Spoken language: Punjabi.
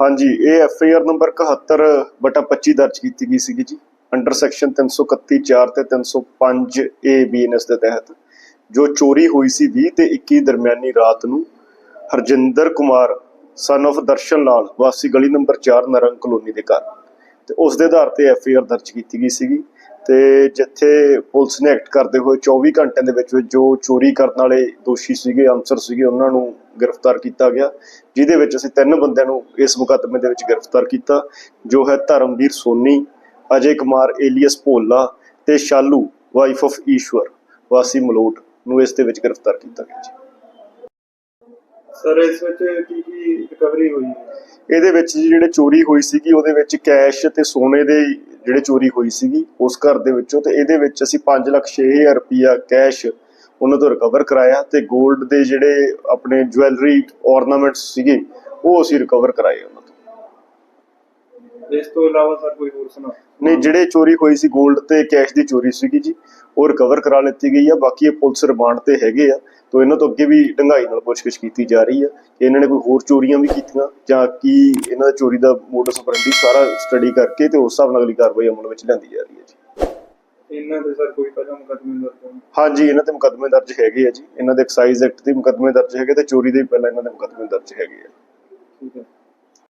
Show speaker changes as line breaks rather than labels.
ਹਾਂਜੀ, ਇਹ ਐਫ ਆਈ ਆਰ ਨੰਬਰ 71 ਬਟਾ 25 ਦਰਜ ਕੀਤੀ ਗਈ ਸੀਗੀ ਜੀ। ਅੰਡਰ ਸੈਕਸ਼ਨ 331 4 ਤੇ 305 ਏ ਬੀਐਨਐਸ ਦੇ ਤਹਿਤ। ਜੋ ਚੋਰੀ ਹੋਈ ਸੀ 20 ਤੇ 21 ਦਰਮਿਆਨੀ ਰਾਤ ਨੂੰ, ਹਰਜਿੰਦਰ ਕੁਮਾਰ ਸਨ of ਦਰਸ਼ਨ ਲਾਲ, ਵਾਸੀ ਗਲੀ ਨੰਬਰ 4 ਨਰੰਗ ਕਲੋਨੀ ਦੇ ਘਰ। ਤੇ ਉਸ ਦੇ ਆਧਾਰ ਤੇ ਐਫ ਆਈ ਆਰ ਦਰਜ ਕੀਤੀ ਗਈ ਸੀਗੀ। ਤੇ ਜਿੱਥੇ ਪੁਲਿਸ ਨੇ ਐਕਟ ਕਰਦੇ ਹੋਏ 24 ਘੰਟਿਆਂ ਦੇ ਵਿੱਚ ਵਿੱਚ ਜੋ ਚੋਰੀ ਕਰਨ ਵਾਲੇ ਦੋਸ਼ੀ ਸੀਗੇ, ਅਨਸਰ ਸੀਗੇ, ਉਹਨਾਂ ਨੂੰ ਗ੍ਰਿਫਤਾਰ ਕੀਤਾ ਗਿਆ ਜਿਹਦੇ ਵਿੱਚ ਅਸੀਂ ਤਿੰਨ ਬੰਦਿਆਂ ਨੂੰ ਇਸ ਮੁਕੱਦਮੇ ਦੇ ਵਿੱਚ ਗ੍ਰਿਫਤਾਰ ਕੀਤਾ ਜੋ ਹੈ ਧਰਮਵੀਰ ਸੋਨੀ ਅਜੇ ਕੁਮਾਰ ਏਲੀਅਸ ਭੋਲਾ ਤੇ ਸ਼ਾਲੂ ਵਾਈਫ ਆਫ ਈਸ਼ਵਰ ਵਾਸੀ ਮਲੋਟ ਨੂੰ ਇਸ ਦੇ ਵਿੱਚ ਗ੍ਰਿਫਤਾਰ ਕੀਤਾ ਗਿਆ ਜੀ।
ਸਰ ਇਸ ਵਿੱਚ ਕੀ ਕੀ ਰਿਕਵਰੀ ਹੋਈ
ਇਹਦੇ ਵਿੱਚ ਜਿਹੜੇ ਚੋਰੀ ਹੋਈ ਸੀਗੀ ਉਹਦੇ ਵਿੱਚ ਕੈਸ਼ ਤੇ ਸੋਨੇ ਦੇ ਜਿਹੜੇ ਚੋਰੀ ਹੋਈ ਸੀਗੀ ਉਸ ਘਰ ਦੇ ਵਿੱਚੋਂ ਤੇ ਇਹਦੇ ਵਿੱਚ ਅਸੀਂ 5 ਲੱਖ 6000 ਰੁਪਇਆ ਕੈਸ਼ ਉਹਨਾਂ ਤੋਂ ਰਿਕਵਰ ਕਰਾਇਆ ਤੇ 골ਡ ਦੇ ਜਿਹੜੇ ਆਪਣੇ ਜੁਐਲਰੀ ornaments ਸੀਗੇ ਉਹ ਅਸੀਂ ਰਿਕਵਰ ਕਰਾਏ ਉਹਨਾਂ ਤੋਂ।
ਇਸ ਤੋਂ ਇਲਾਵਾ ਸਰ ਕੋਈ ਹੋਰ ਸੁਣਾ?
ਨਹੀਂ ਜਿਹੜੇ ਚੋਰੀ ਹੋਈ ਸੀ 골ਡ ਤੇ ਕੈਸ਼ ਦੀ ਚੋਰੀ ਸੀਗੀ ਜੀ ਉਹ ਰਿਕਵਰ ਕਰਾ ਲਿੱਤੀ ਗਈ ਆ ਬਾਕੀ ਇਹ ਪੁਲਿਸ ਰਿਮਾਂਡ ਤੇ ਹੈਗੇ ਆ ਤੋਂ ਇਹਨਾਂ ਤੋਂ ਅੱਗੇ ਵੀ ਡੰਗਾਈ ਨਾਲ ਪੁੱਛਗਿੱਛ ਕੀਤੀ ਜਾ ਰਹੀ ਆ ਕਿ ਇਹਨਾਂ ਨੇ ਕੋਈ ਹੋਰ ਚੋਰੀਆਂ ਵੀ ਕੀਤੀਆਂ ਜਾਂ ਕੀ ਇਹਨਾਂ ਦਾ ਚੋਰੀ ਦਾ ਮੋਡਸ ਆਪਰੈਂਡੀ ਸਾਰਾ ਸਟੱਡੀ ਕਰਕੇ ਤੇ ਉਸ ਹਿਸਾਬ ਨਾਲ ਅਗਲੀ ਕਾਰਵਾਈ ਅਮਲ ਵਿੱਚ ਲਿਆਂਦੀ ਜਾ ਰਹੀ ਹੈ ਜੀ।
ਇਹਨਾਂ ਦੇ ਸਰ ਕੋਈ ਪਹਿਲਾਂ ਮੁਕੱਦਮੇ ਦਰਜ ਹੋਣ?
ਹਾਂਜੀ ਇਹਨਾਂ ਤੇ ਮੁਕੱਦਮੇ ਦਰਜ ਹੈਗੇ ਆ ਜੀ। ਇਹਨਾਂ ਦੇ ਐਕਸਾਈਜ਼ ਐਕਟ ਦੇ ਮੁਕੱਦਮੇ ਦਰਜ ਹੈਗੇ ਤੇ ਚੋਰੀ ਦੇ ਵੀ ਪਹਿਲਾਂ ਇਹਨਾਂ ਦੇ ਮੁਕੱਦਮੇ ਦਰਜ ਹੈਗੇ ਆ।
ਠੀਕ ਹੈ।